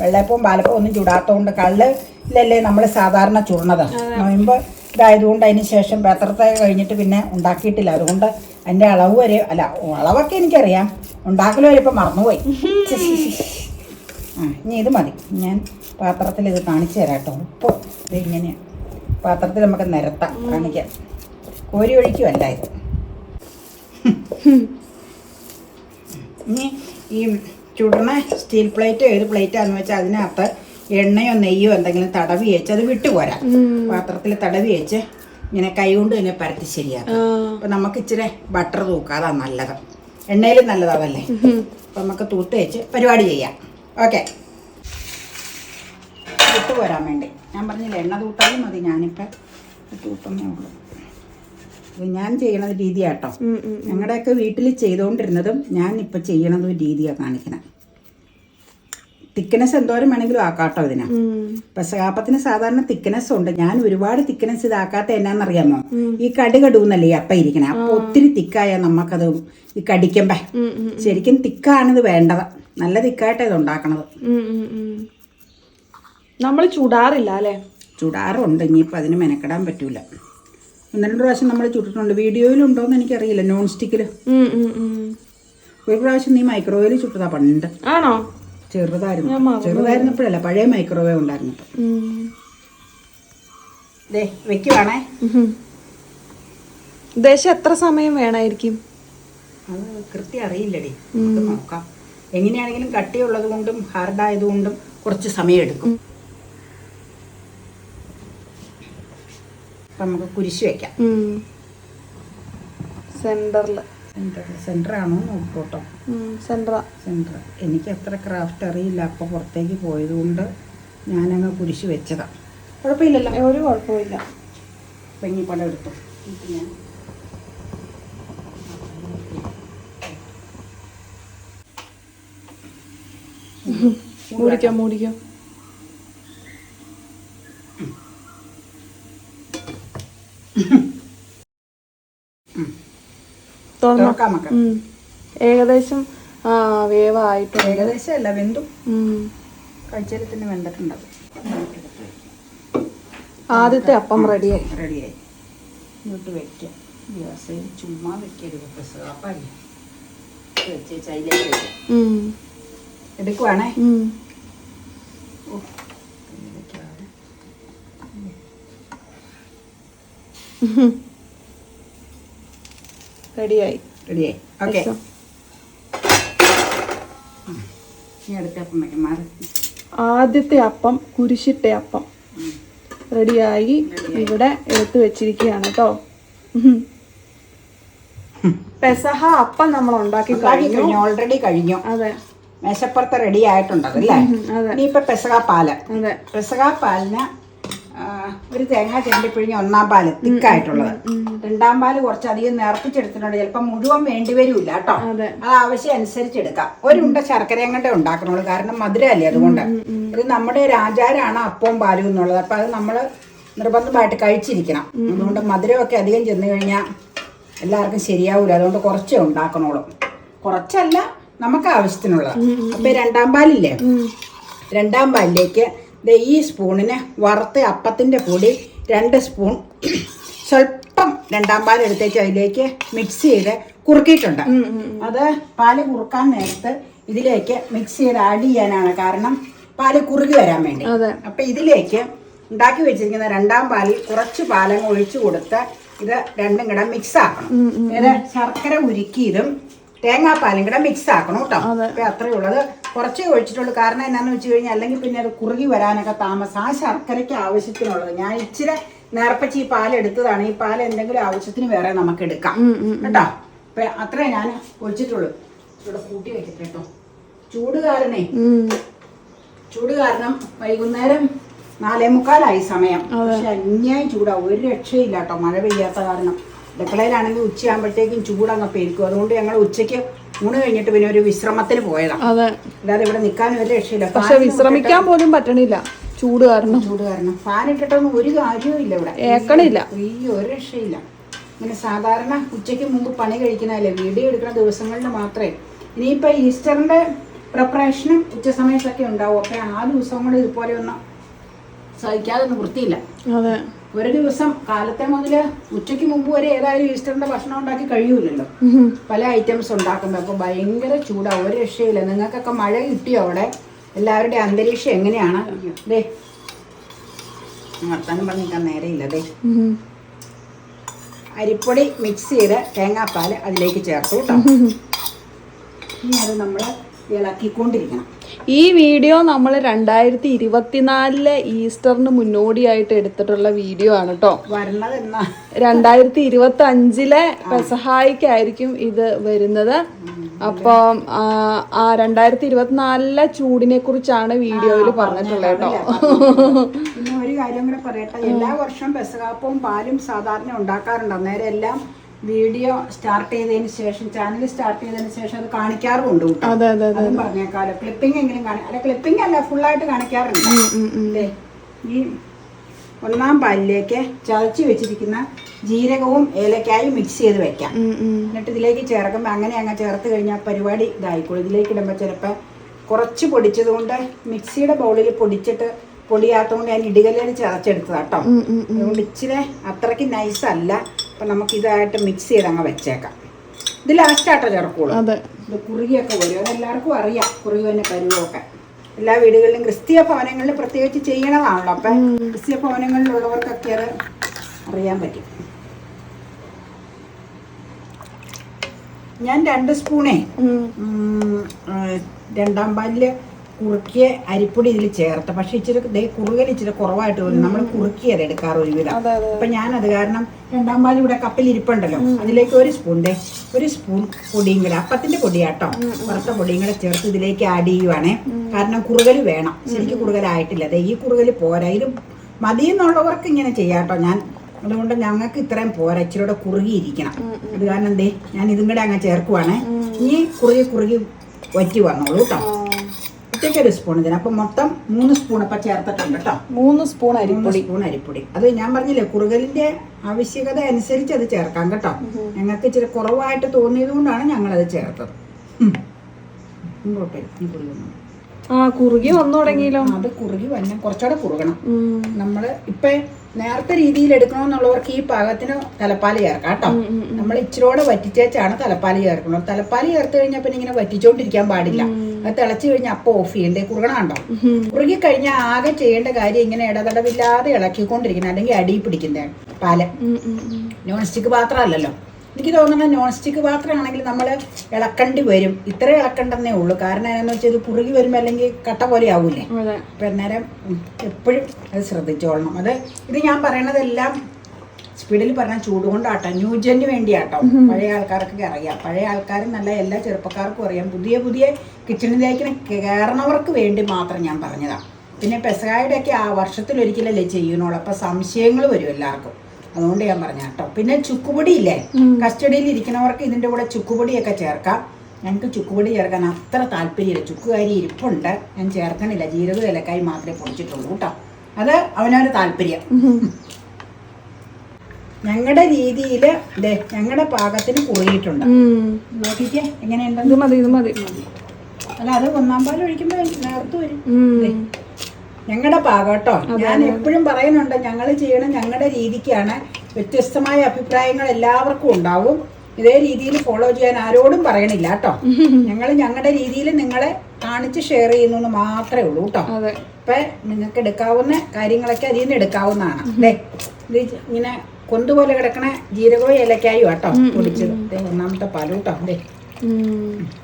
വെള്ളയപ്പവും പാലപ്പവും ഒന്നും ചൂടാത്തതുകൊണ്ട് കള്ള് ഇല്ലല്ലേ നമ്മൾ സാധാരണ ചുടണത്? നൊയമ്പ് ഇതായതുകൊണ്ട് അതിന് ശേഷം പേത്രത്തെ കഴിഞ്ഞിട്ട് പിന്നെ ഉണ്ടാക്കിയിട്ടില്ല. അതുകൊണ്ട് അതിന്റെ അളവ് വരെ അല്ല അളവൊക്കെ എനിക്കറിയാം. ഉണ്ടാക്കൽ വരെ ഇപ്പം മറന്നുപോയി. ആ ഇനി ഇത് മതി. ഞാൻ പാത്രത്തിൽ ഇത് കാണിച്ചു തരാം കേട്ടോ. ഉപ്പ് ഇത് ഇങ്ങനെയാണ് പാത്രത്തിൽ നമുക്ക് നിരത്താം. കാണിക്കാം. കോരി ഒഴിക്കുമല്ല ഇത്. ഇനി ഈ ചുടുന്ന സ്റ്റീൽ പ്ലേറ്റ് ഏത് പ്ലേറ്റാന്ന് വെച്ചാൽ അതിനകത്ത് എണ്ണയോ നെയ്യോ എന്തെങ്കിലും തടവി വെച്ച് അത് വിട്ടുപോരാ പാത്രത്തിൽ തടവി വെച്ച് ഇങ്ങനെ കൈ കൊണ്ട് തന്നെ പരത്തി ശരിയാക്കാം. അപ്പൊ നമുക്ക് ഇച്ചിരി ബട്ടർ തൂക്കാം. അതാ നല്ലത്. എണ്ണയിൽ നല്ലതാവല്ലേ? അപ്പൊ നമുക്ക് തൂത്ത് വെച്ച് പരിപാടി ചെയ്യാം. ഓക്കെ. വിട്ടു പോരാൻ വേണ്ടി. ഞാൻ പറഞ്ഞില്ല എണ്ണ തൂട്ടാലും മതി. ഞാനിപ്പോൾ തൂട്ടുന്നേ ഉള്ളൂ. ഞാൻ ചെയ്യണത് രീതിയാട്ടോ. ഞങ്ങളുടെയൊക്കെ വീട്ടിൽ ചെയ്തുകൊണ്ടിരുന്നതും ഞാൻ ഇപ്പം ചെയ്യണത് രീതിയാ കാണിക്കണം. തിക്കനസ് എന്തോരം വേണമെങ്കിലും ആക്കാട്ടോ ഇതിനാ. പെസകാപ്പത്തിന് സാധാരണ തിക്കനസ് ഉണ്ട്. ഞാൻ ഒരുപാട് തിക്കനസ് ഇതാക്കാത്ത എന്നാന്നറിയാമോ? ഈ കടി കടുവെന്നല്ലേ ഈ അപ്പം ഇരിക്കണേ. അപ്പൊ ഒത്തിരി തിക്കായ നമുക്കത് ഈ കടിക്കുമ്പേ. ശരിക്കും തിക്കാണിത് വേണ്ടത്. നല്ല തിക്കായിട്ട് ഇത് ഉണ്ടാക്കണത്. നമ്മൾ ചുടാറില്ല അല്ലേ? ചുടാറുണ്ട്. ഇനിയിപ്പോൾ അതിന് മെനക്കെടാൻ പറ്റൂല. ഒന്ന് രണ്ട് പ്രാവശ്യം നമ്മൾ ചുട്ടിട്ടുണ്ട്. വീഡിയോയിലുണ്ടോയെന്ന് എനിക്കറിയില്ല. നോൺ സ്റ്റിക്കിൽ ഉം. ഒരു പ്രാവശ്യം നീ മൈക്രോവേവിൽ ചുട്ടതാ പണ്ട്. ആണോ? ചെറുതായിരുന്നു. ചെറുതായിരുന്നപ്പോഴല്ല പഴയ മൈക്രോവേവ് ഉണ്ടായിരുന്നു വെക്കുവാണേ. ദേശം എത്ര സമയം വേണമായിരിക്കും അത് കൃത്യം അറിയില്ലടി. നമുക്ക് നോക്കാം. എങ്ങനെയാണെങ്കിലും കട്ടിയുള്ളത് കൊണ്ടും ഹാർഡായത് കൊണ്ടും കുറച്ച് സമയം എടുക്കും. അപ്പം നമുക്ക് കുരിശ് വെക്കാം. സെന്ററിൽ സെന്ററാണോ നോക്കൂട്ടോ സെന്ററാ. സെന്റർ എനിക്ക് അത്ര ക്രാഫ്റ്റ് അറിയില്ല. അപ്പോൾ പുറത്തേക്ക് പോയതുകൊണ്ട് ഞാനങ്ങ് കുരിശ് വെച്ചതാ. കുഴപ്പമില്ലല്ലോ. ഒരു കുഴപ്പമില്ല പെങ്ങിപ്പടം എടുത്തു. ഞാൻ മൂടിക്കാം മൂടിക്കോ. തുറക്കാം ഏകദേശം ആ വേവായിട്ടുണ്ട് ഏകദേശം അല്ല വെന്തു തന്നെ വെന്തിട്ടുണ്ട് ആദ്യത്തെ അപ്പം റെഡിയായി. റെഡിയായി. ഇങ്ങോട്ട് വെക്കാം. ദിവസം ചുമ്മാ വെക്കരുത് ഉം. എടുക്കുവാണേ? ഉം. റെഡിയായി. റെഡിയായി. ഓക്കെ. ആദ്യത്തെ അപ്പം കുരിശിട്ട അപ്പം. റെഡിയായി. ഇവിടെ എടുത്തു വെച്ചിരിക്കുകയാണ് കേട്ടോ. പെസഹ അപ്പം നമ്മൾ ഉണ്ടാക്കി കഴിഞ്ഞു. ഓൾറെഡി കഴിഞ്ഞു. അതെ. മേശപ്പുറത്ത് റെഡി ആയിട്ടുണ്ടത് അല്ലേ ഇനിയിപ്പോ പെസക പാൽ. അതെ. പെസക പാലിന് ഒരു തേങ്ങാ ചെണ്ടിപ്പിഴിഞ്ഞ പിഴിഞ്ഞ ഒന്നാം പാൽ തിക്കായിട്ടുള്ളത്. രണ്ടാം പാൽ കുറച്ചധികം നേർപ്പിച്ചെടുത്തിട്ടുണ്ട്. ചിലപ്പോൾ മുഴുവൻ വേണ്ടി വരില്ല കേട്ടോ. അത്. ആവശ്യം അനുസരിച്ച് എടുക്കാം ഒരു ഉണ്ട ശർക്കരയും കൊണ്ടേ ഉണ്ടാക്കണുള്ളൂ. കാരണം മധുരമല്ലേ അതുകൊണ്ട്. ഇത് നമ്മുടെ രാജാരാണ് അപ്പവും പാലും എന്നുള്ളത്. അപ്പം അത് നമ്മൾ നിർബന്ധമായിട്ട് കഴിച്ചിരിക്കണം. അതുകൊണ്ട് മധുരമൊക്കെ അധികം ചെന്ന് കഴിഞ്ഞാൽ എല്ലാവർക്കും ശരിയാവില്ല അതുകൊണ്ട് കുറച്ചേ ഉണ്ടാക്കണുള്ളൂ. കുറച്ചല്ല നമുക്ക് ആവശ്യത്തിനുള്ളത്. അപ്പം രണ്ടാം പാലില്ലേ? രണ്ടാം പാലിലേക്ക് ഈ സ്പൂണിന് വറുത്ത അപ്പത്തിന്റെ പൊടി രണ്ട് സ്പൂൺ സ്വല്പം രണ്ടാം പാൽ എടുത്തേച്ച് അതിലേക്ക് മിക്സ് ചെയ്ത് കുറുക്കിയിട്ടുണ്ട്. അത് പാൽ കുറുക്കാൻ നേരത്ത് ഇതിലേക്ക് മിക്സ് ചെയ്ത് ആഡ് ചെയ്യാനാണ് കാരണം പാൽ കുറുകി വരാൻ വേണ്ടി. അപ്പൊ ഇതിലേക്ക് ഉണ്ടാക്കി വെച്ചിരിക്കുന്ന രണ്ടാം പാലിൽ കുറച്ച് പാലങ്ങ് ഒഴിച്ചു കൊടുത്ത് ഇത് രണ്ടും കൂടെ മിക്സ് ആക്കണം. ശർക്കര ഉരുക്കിയതും തേങ്ങാപ്പാലും കൂടെ മിക്സ് ആക്കണം കേട്ടോ. അപ്പൊ അത്രേ ഉള്ളത് കുറച്ചേ ഒഴിച്ചിട്ടുള്ളൂ. കാരണം എന്നാന്ന് വെച്ച് കഴിഞ്ഞാൽ അല്ലെങ്കിൽ പിന്നെ അത് കുറുകി വരാനൊക്കെ താമസം. ആ ശർക്കരയ്ക്ക് ആവശ്യത്തിനുള്ളത്. ഞാൻ ഇച്ചിരി നേർപ്പച്ച് ഈ പാൽ എടുത്തതാണ്. ഈ പാൽ എന്തെങ്കിലും ആവശ്യത്തിന് വേറെ നമുക്ക് എടുക്കാം. കേട്ടോ. അപ്പൊ അത്രേ ഞാൻ ഒഴിച്ചിട്ടുള്ളൂ. ഇവിടെ കൂട്ടി വെക്കട്ടെ കേട്ടോ. ചൂട് കാരണേ. ചൂട് കാരണം വൈകുന്നേരം നാലേ മുക്കാലായി സമയം പക്ഷെ അന്യായി ചൂടാ. ഒരു രക്ഷയില്ല കേട്ടോ. മഴ പെയ്യാത്ത കാരണം. അടുക്കളയിലാണെങ്കിൽ ഉച്ചയാകുമ്പോഴത്തേക്കും ചൂടങ്ങ് പെരുക്കും അതുകൊണ്ട് ഞങ്ങൾ ഉച്ചയ്ക്ക് ഊണ് കഴിഞ്ഞിട്ട് പിന്നെ ഒരു വിശ്രമത്തിന് പോയതാണ് അതെ. അല്ലാതെ ഇവിടെ നിൽക്കാൻ ഒരു രക്ഷയില്ല. പക്ഷെ വിശ്രമിക്കാൻ പോലും പറ്റണില്ല. ചൂട് കാരണം. ചൂട് കാരണം. ഫാൻ ഇട്ടിട്ടൊന്നും ഒരു കാര്യവും ഇല്ല ഇവിടെ. ഏക്കണില്ല. അയ്യോ ഒരു രക്ഷയില്ല. ഇങ്ങനെ സാധാരണ ഉച്ചയ്ക്ക് മുമ്പ് പണി കഴിക്കണല്ലേ വീഡിയോ എടുക്കുന്ന ദിവസങ്ങളിൽ മാത്രമേ. ഇനിയിപ്പോൾ ഈസ്റ്ററിന്റെ പ്രിപ്പറേഷനും ഉച്ച സമയത്തൊക്കെ ഉണ്ടാവും. അപ്പം ആ ദിവസം കൂടെ ഇതുപോലെ ഒന്നും സഹിക്കാതെ നിവൃത്തിയില്ല അതെ. ഒരു ദിവസം കാലത്തെ മുതൽ ഉച്ചയ്ക്ക് മുമ്പ് വരെ ഏതായാലും ഈസ്റ്ററിന്റെ ഭക്ഷണം ഉണ്ടാക്കി കഴിയൂലല്ലോ. പല ഐറ്റംസ് ഉണ്ടാക്കുമ്പോൾ അപ്പോൾ ഭയങ്കര ചൂടാ. ഒരു രക്ഷയില്ല. നിങ്ങൾക്കൊക്കെ മഴ കിട്ടിയോ അവിടെ? എല്ലാവരുടെ അന്തരീക്ഷം എങ്ങനെയാണ്? ദേ. വർത്താനം പറഞ്ഞിട്ട് നേരെയില്ല. ദേ. അരിപ്പൊടി മിക്സ് ചെയ്ത് തേങ്ങാപ്പാൽ അതിലേക്ക് ചേർത്തു കേട്ടോ. ഇനി അത് നമ്മൾ ഇളക്കിക്കൊണ്ടിരിക്കണം ഈ വീഡിയോ നമ്മൾ രണ്ടായിരത്തി ഇരുപത്തിനാലിലെ ഈസ്റ്ററിന് മുന്നോടിയായിട്ട് എടുത്തിട്ടുള്ള വീഡിയോ ആണ് കേട്ടോ വരണത് രണ്ടായിരത്തി ഇരുപത്തി അഞ്ചിലെ പെസഹായിക്കായിരിക്കും ഇത് വരുന്നത്. അപ്പം ആ, ആ രണ്ടായിരത്തി ഇരുപത്തിനാലിലെ ചൂടിനെ കുറിച്ചാണ് വീഡിയോയിൽ പറഞ്ഞിട്ടുള്ളത് കേട്ടോ. പിന്നെ ഒരു കാര്യം കൂടെ പറയട്ടെ. എല്ലാ വർഷവും പെസഹാപ്പവും പാലും സാധാരണ ഉണ്ടാക്കാറുണ്ട്. അന്നേരം എല്ലാം വീഡിയോ സ്റ്റാർട്ട് ചെയ്തതിന് ശേഷം ചാനൽ സ്റ്റാർട്ട് ചെയ്തതിന് ശേഷം അത് കാണിക്കാറുമുണ്ട് അതെ അതെ അതെ പറഞ്ഞേക്കാലോ. ക്ലിപ്പിംഗ് എങ്കിലും കാണി അല്ല ക്ലിപ്പിംഗ് അല്ല ഫുള്ളായിട്ട് കാണിക്കാറുണ്ട്. ഈ ഒന്നാം പാലിലേക്ക് ചതച്ച് വെച്ചിരിക്കുന്ന ജീരകവും ഏലക്കായും മിക്സ് ചെയ്ത് വെക്കാം. എന്നിട്ട് ഇതിലേക്ക് ചേർക്കുമ്പോൾ അങ്ങനെ അങ്ങ് ചേർത്ത് കഴിഞ്ഞാൽ പരിപാടി ഇതായിക്കോളും. ഇതിലേക്ക് ഇടുമ്പോൾ ചിലപ്പോൾ കുറച്ച് പൊടിച്ചത് കൊണ്ട് മിക്സിയുടെ ബൗളിൽ പൊടിച്ചിട്ട് പൊടിയാത്തതുകൊണ്ട് ഞാൻ ഇടികല്ലിൽ ചതച്ചെടുത്തതാ കേട്ടോ. ഉം, ഉം. അതുകൊണ്ട് ഇച്ചിരി അത്രയ്ക്ക് നൈസല്ല അപ്പം നമുക്ക് ഇതായിട്ട് മിക്സ് ചെയ്ത് അങ്ങ് വെച്ചേക്കാം. ഇത് ലാസ്റ്റായിട്ടോ ചേർക്കുള്ളൂ. അതെ. ഇത് കുറുകിയൊക്കെ വരും. അതെല്ലാവർക്കും അറിയാം. കുറുകി കരുവൊക്കെ എല്ലാ വീടുകളിലും ക്രിസ്തീയ ഭവനങ്ങളിൽ പ്രത്യേകിച്ച് ചെയ്യണതാണല്ലോ. അപ്പം ക്രിസ്തീയ ഭവനങ്ങളിലുള്ളവർക്കൊക്കെ അത് അറിയാൻ പറ്റും. ഞാൻ രണ്ട് സ്പൂണേ. രണ്ടാം പാലിൽ കുറുക്കിയ അരിപ്പൊടി ഇതിൽ ചേർത്ത്. പക്ഷെ ഇച്ചിരി ദേ കുറുകൽ ഇച്ചിരി കുറവായിട്ട് വരും നമ്മൾ കുറുക്കിയത് എടുക്കാറ് ഒരുവിധം. അപ്പൊ ഞാൻ ഞാനത് കാരണം രണ്ടാം പാൽ ഇവിടെ കപ്പിൽ ഇരിപ്പുണ്ടല്ലോ. അതിലേക്ക് ഒരു സ്പൂണിന്റെ ഒരു സ്പൂൺ പൊടിയും കൂടെ അപ്പത്തിന്റെ പൊടിയാട്ടോ വറുത്ത പൊടിയും കൂടെ ചേർത്ത് ഇതിലേക്ക് ആഡ് ചെയ്യുവാണേ. കാരണം കുറുകൽ വേണം. ശരിക്കും കുറുകലായിട്ടില്ല. അതെ ഈ കുറുകൽ പോരാ. ഇത് മതി എന്നുള്ളവർക്ക് ഇങ്ങനെ ചെയ്യാട്ടോ ഞാൻ. അതുകൊണ്ട് ഞങ്ങൾക്ക് ഇത്രയും പോരാ. ഇച്ചിരി കൂടെ കുറുകിയിരിക്കണം. അത് കാരണം എന്തേ ഞാൻ ഇതും കൂടെ അങ്ങ് ചേർക്കുവാണേ. ഇനി കുറുകി കുറുകി വറ്റി വന്നോളൂ കേട്ടോ ഒരു സ്പൂൺ ഇതിന് അപ്പം മൊത്തം മൂന്ന് സ്പൂൺ ഇപ്പം ചേർത്തിട്ടുണ്ട് കേട്ടോ മൂന്ന് സ്പൂൺ അരിപ്പൊടി. സ്പൂൺ അരിപ്പൊടി. അത് ഞാൻ പറഞ്ഞില്ലേ കുറുകലിന്റെ ആവശ്യകത അനുസരിച്ച് അത് ചേർക്കാം കേട്ടോ. ഞങ്ങൾക്ക് ഇച്ചിരി കുറവായിട്ട് തോന്നിയത് കൊണ്ടാണ് അത് ചേർത്തത്. ആ കുറുകി വന്നു തുടങ്ങിയല്ലോ. അത് കുറുകി വന്ന. കുറച്ചുകൂടെ കുറുകണം. നമ്മൾ നമ്മൾ ഇപ്പൊ നേരത്തെ രീതിയിൽ എടുക്കണമെന്നുള്ളവർക്ക് ഈ പാകത്തിന് തലപ്പാലി ചേർക്കാം കേട്ടോ. നമ്മൾ ഇച്ചിരോടെ വറ്റിച്ചേച്ചാണ് തലപ്പാലി ചേർക്കുന്നത്. തലപ്പാലി ചേർത്ത് കഴിഞ്ഞാൽ പിന്നെ ഇങ്ങനെ വറ്റിച്ചോണ്ടിരിക്കാൻ പാടില്ല. അത് തിളച്ചു കഴിഞ്ഞാൽ അപ്പോൾ ഓഫ് ചെയ്യണ്ടേ? കുറുകണം കണ്ടോ? കുറുകി കഴിഞ്ഞാൽ ആകെ ചെയ്യേണ്ട കാര്യം ഇങ്ങനെ ഇടതടവില്ലാതെ ഇളക്കിക്കൊണ്ടിരിക്കണം അല്ലെങ്കിൽ അടി പിടിക്കുന്നതാണ്. പാൽ. നോൺ സ്റ്റിക്ക് പാത്രമല്ലല്ലോ. എനിക്ക് തോന്നുന്നത് നോൺ സ്റ്റിക്ക് പാത്രമാണെങ്കിൽ നമ്മൾ ഇളക്കേണ്ടി വരും. ഇത്ര ഇളക്കണ്ടെന്നേ ഉള്ളൂ. കാരണം എന്താണെന്ന് വെച്ചാൽ ഇത് കുറുകി വരുമ്പോൾ അല്ലെങ്കിൽ കട്ട പോലെ ആവൂലേ? അപ്പം അന്നേരം എപ്പോഴും അത് ശ്രദ്ധിച്ചോളണം. അത് ഇത് ഞാൻ പറയണതെല്ലാം സ്പീഡിൽ പറഞ്ഞ ചൂട് കൊണ്ടാട്ടോ. ന്യൂജന് വേണ്ടിയാട്ടോ. പഴയ ആൾക്കാർക്കൊക്കെ അറിയാം. പഴയ ആൾക്കാരും നല്ല എല്ലാ ചെറുപ്പക്കാർക്കും അറിയാം. പുതിയ പുതിയ കിച്ചണിലേക്ക് കയറണവർക്ക് വേണ്ടി മാത്രം ഞാൻ പറഞ്ഞതാണ് പിന്നെ പെസകായുടെ ഒക്കെ ആ വർഷത്തിലൊരിക്കലല്ലേ ചെയ്യണോളൂ അപ്പം സംശയങ്ങൾ വരും എല്ലാവർക്കും. അതുകൊണ്ട് ഞാൻ പറഞ്ഞ കേട്ടോ പിന്നെ ചുക്കുപൊടി ഇല്ലേ കസ്റ്റഡിയിൽ ഇരിക്കുന്നവർക്ക് ഇതിന്റെ കൂടെ ചുക്കുപൊടിയൊക്കെ ചേർക്കാം. ഞങ്ങൾക്ക് ചുക്കുപൊടി ചേർക്കാൻ അത്ര താല്പര്യമില്ല. ചുക്കുകാരി ഇരിപ്പുണ്ട്. ഞാൻ ചേർക്കണില്ല. ജീരക ഇലക്കായി മാത്രമേ പൊടിച്ചിട്ടുള്ളൂ കേട്ടോ അത് അവനവന് താല്പര്യം. ഞങ്ങളുടെ രീതിയിൽ ഞങ്ങളുടെ പാകത്തിന് കുറിയിട്ടുണ്ട് നോക്കിക്കേ എങ്ങനെയുണ്ട് ഇത് മതി ഇത് മതി. അല്ല അത് ഒന്നാം പാൽ ഒഴിക്കുമ്പോൾ നേർത്ത് വരും. ഞങ്ങളുടെ കേട്ടോ ഞാൻ എപ്പോഴും പറയുന്നുണ്ട് ഞങ്ങൾ ചെയ്യണം ഞങ്ങളുടെ രീതിക്കാണ് വ്യത്യസ്തമായ അഭിപ്രായങ്ങൾ എല്ലാവർക്കും ഉണ്ടാവും. ഇതേ രീതിയിൽ ഫോളോ ചെയ്യാൻ ആരോടും പറയണില്ല കേട്ടോ ഞങ്ങൾ ഞങ്ങളുടെ രീതിയിൽ നിങ്ങളെ കാണിച്ച് ഷെയർ ചെയ്യുന്നു എന്ന് മാത്രമേ ഉള്ളൂ കേട്ടോ അതെ. ഇപ്പൊ നിങ്ങൾക്ക് എടുക്കാവുന്ന കാര്യങ്ങളൊക്കെ അതിൽ നിന്ന് എടുക്കാവുന്നതാണ് അല്ലേ? ഇത് ഇങ്ങനെ കൊന്തുപോലെ കിടക്കണ ജീരകവും ഏലക്കായും കേട്ടോ പൊടിച്ചത്. ഒന്നാമത്തെ പാലും കേട്ടോ അല്ലേ?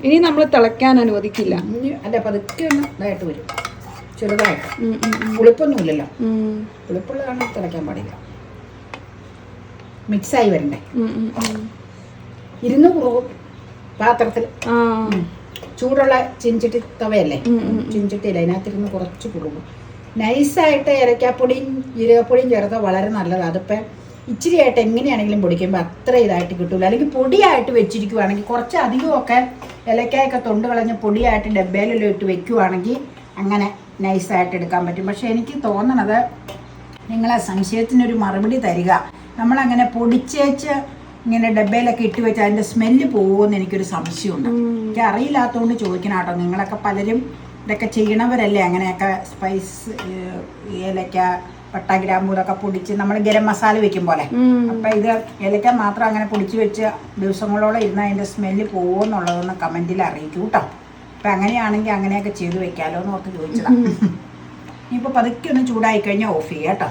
ഇനി നമ്മൾ തിളയ്ക്കാൻ അനുവദിക്കില്ല. അല്ലെ അല്ല പതുക്കെ ഒന്ന് ഇതായിട്ട് വരും. ചെറുതായിട്ട്. പുളിപ്പൊന്നുമില്ലല്ലോ. പുളിപ്പുള്ളതാണ് തിളയ്ക്കാൻ പാടില്ല. മിക്സായി വരണ്ടേ. ഇരുന്ന് പോകും പാത്രത്തിൽ. ചൂടുള്ള ചിഞ്ചിട്ടി തവയല്ലേ? ചിഞ്ചിട്ടിയില്ല അതിനകത്തിരുന്ന് കുറച്ച് കുറുകും. നൈസായിട്ട് ഏലക്കാപ്പൊടിയും ജീരകപ്പൊടിയും ചേർത്ത് വളരെ നല്ലതാണ് അതിപ്പോൾ ഇച്ചിരി ആയിട്ട് എങ്ങനെയാണെങ്കിലും പൊടിക്കുമ്പോൾ അത്ര ഇതായിട്ട് കിട്ടില്ല അല്ലെങ്കിൽ പൊടിയായിട്ട് വെച്ചിരിക്കുവാണെങ്കിൽ കുറച്ച് അധികമൊക്കെ ഇലക്കായൊക്കെ തൊണ്ട് കളഞ്ഞ് പൊടിയായിട്ട് ഡബ്ബയിലെല്ലാം ഇട്ട് വെക്കുവാണെങ്കിൽ അങ്ങനെ നൈസായിട്ട് എടുക്കാൻ പറ്റും. പക്ഷെ എനിക്ക് തോന്നണത് നിങ്ങളെ സംശയത്തിനൊരു മറുപടി തരിക. നമ്മളങ്ങനെ പൊടിച്ചേച്ച് ഇങ്ങനെ ഡബയിലൊക്കെ ഇട്ട് വെച്ച് അതിന്റെ സ്മെല്ല് പോകുമെന്ന് എനിക്കൊരു സംശയമുണ്ട്. എനിക്ക് അറിയില്ലാത്തതുകൊണ്ട് ചോദിക്കണം കേട്ടോ. നിങ്ങളൊക്കെ പലരും ഇതൊക്കെ ചെയ്യണവരല്ലേ? അങ്ങനെയൊക്കെ സ്പൈസ് ഏലക്ക പട്ട ഗ്രാമ്പൂലൊക്കെ പൊടിച്ച് നമ്മൾ ഗരം മസാല വെക്കും പോലെ. അപ്പൊ ഇത് ഏലക്ക മാത്രം അങ്ങനെ പൊടിച്ച് വെച്ച് ദിവസങ്ങളോളം ഇരുന്ന് അതിന്റെ സ്മെല്ല് പോകുമെന്നുള്ളതൊന്ന് കമന്റിൽ അറിയിക്കൂ കേട്ടോ. അപ്പം അങ്ങനെയാണെങ്കിൽ അങ്ങനെയൊക്കെ ചെയ്തു വെക്കാലോ എന്ന് ഓർത്ത് ചോദിച്ചതാണ് ഇനിയിപ്പോൾ പതുക്കെ ഒന്ന് ചൂടായി കഴിഞ്ഞാൽ ഓഫ് ചെയ്യാം കേട്ടോ.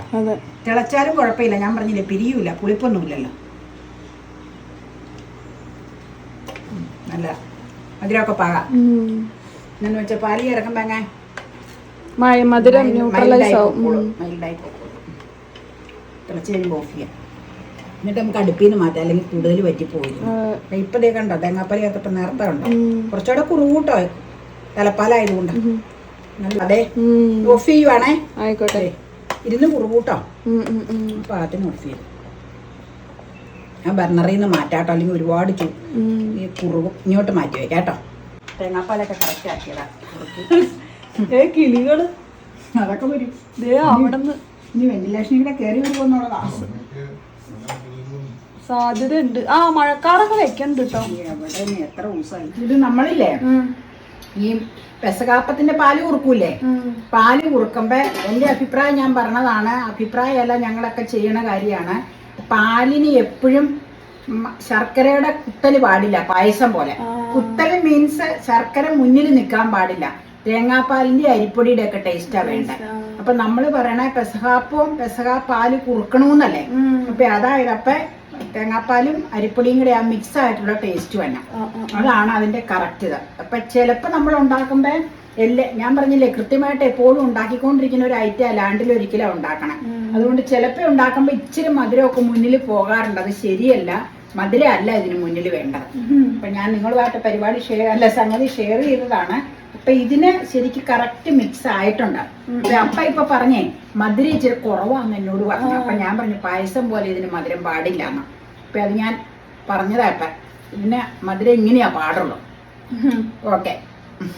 തിളച്ചാലും കുഴപ്പമില്ല. ഞാൻ പറഞ്ഞില്ലേ പിരിയൂല പുളിപ്പൊന്നുമില്ലല്ലോ. നല്ല മധുരമൊക്കെ പാകാം. എന്നു വെച്ചാൽ പാലി ഇറക്കുമ്പോൾ അങ്ങനെ മധുരം ന്യൂട്രലൈസ് ആവും. മൈൽഡായി പൊക്കോളും. തിളച്ച് കഴിയുമ്പോൾ ഓഫ് ചെയ്യാം. എന്നിട്ട് നമുക്ക് അടുപ്പിൽ നിന്ന് മാറ്റാം. അല്ലെങ്കിൽ കൂടുതൽ പറ്റിപ്പോയി ഇപ്പം ദേ കണ്ടോ തേങ്ങാപ്പാലി ഒക്കെ നേരത്തെ കണ്ടോ. കുറച്ചുകൂടെ കുറുകൂട്ടോ. തലപ്പാലായതുകൊണ്ട്. നല്ല അതെ. ഓഫ് ചെയ്യുവാണേ. ആയിക്കോട്ടെ. ഇരുന്ന് കുറുകൂട്ടോ. ഉം, ഉം, ഉം. ഓഫ് ചെയ്തു ആ ബർണറിൽ നിന്ന് മാറ്റാട്ടോ. അല്ലെങ്കിൽ ഒരുപാട് ചൂ ഈ കുറുകും ഇങ്ങോട്ട് മാറ്റി വെക്കാട്ടോ കേട്ടോ. തേങ്ങാപ്പാലൊക്കെ കറക്റ്റ് ആക്കിയതാ. ഏ കിളികൾ. അതൊക്കെ വരും. ഇനി വെന്റിലേഷനിൽ കൂടെ കയറി വരുമോന്നുള്ളതാ സാധ്യത ഉണ്ട് ആ മഴക്കാറൊക്കെ വെക്കണ്ട് കേട്ടോ എവിടെ ഇനി എത്ര ദിവസമായി ഇത് നമ്മളില്ലേ? ഈ പെസകാപ്പത്തിന്റെ പാൽ കുറുക്കൂലേ? പാൽ കുറുക്കുമ്പോ എന്റെ അഭിപ്രായം ഞാൻ പറഞ്ഞതാണ്. അഭിപ്രായമല്ല ഞങ്ങളൊക്കെ ചെയ്യണ കാര്യമാണ്. പാലിന് എപ്പോഴും ശർക്കരയുടെ കുത്തൽ പാടില്ല പായസം പോലെ. കുത്തൽ മീൻസ് ശർക്കര മുന്നിൽ നിൽക്കാൻ പാടില്ല. തേങ്ങാപ്പാലിന്റെ അരിപ്പൊടിയുടെ ഒക്കെ ടേസ്റ്റാ വേണ്ട. അപ്പൊ നമ്മൾ പറയണ പെസഹാപ്പവും പെസഹാ പാൽ കുറുക്കണമെന്നല്ലേ അപ്പൊ അതായത് അപ്പൊ തേങ്ങാപ്പാലും അരിപ്പൊടിയും കൂടെ ആ മിക്സ് ആയിട്ടുള്ള ടേസ്റ്റ് വേണം അതാണ് അതിന്റെ കറക്റ്റ് ഇത്. അപ്പൊ ചിലപ്പോ നമ്മൾ ഉണ്ടാക്കുമ്പോ എല്ലാ ഞാൻ പറഞ്ഞില്ലേ കൃത്യമായിട്ട് എപ്പോഴും ഉണ്ടാക്കിക്കൊണ്ടിരിക്കുന്ന ഒരു ഐറ്റം അല്ലാണ്ടിൽ ഒരിക്കലും ഉണ്ടാക്കണം. അതുകൊണ്ട് ചിലപ്പോ ഉണ്ടാക്കുമ്പോ ഇച്ചിരി മധുരമൊക്കെ മുന്നിൽ പോകാറുണ്ട്. അത് ശരിയല്ല. മധുര അല്ല ഇതിന് മുന്നിൽ വേണ്ടത്. അപ്പൊ ഞാൻ നിങ്ങളുമായിട്ട് പരിപാടി ഷെയർ അല്ല സംഗതി ഷെയർ ചെയ്തതാണ്. അപ്പൊ ഇതിന് ശരിക്കും കറക്റ്റ് മിക്സ് ആയിട്ടുണ്ട്. അപ്പൊ ഇപ്പൊ പറഞ്ഞേ മധുരം ഇച്ചിരി കുറവാന്ന് എന്നോട് പറഞ്ഞു. അപ്പൊ ഞാൻ പറഞ്ഞു പായസം പോലെ ഇതിന് മധുരം പാടില്ല എന്ന്. അപ്പൊ അത് ഞാൻ പറഞ്ഞതാ ഇപ്പൊ. ഇതിന് മധുരം ഇങ്ങനെയാ പാടുള്ളൂ. ഓക്കെ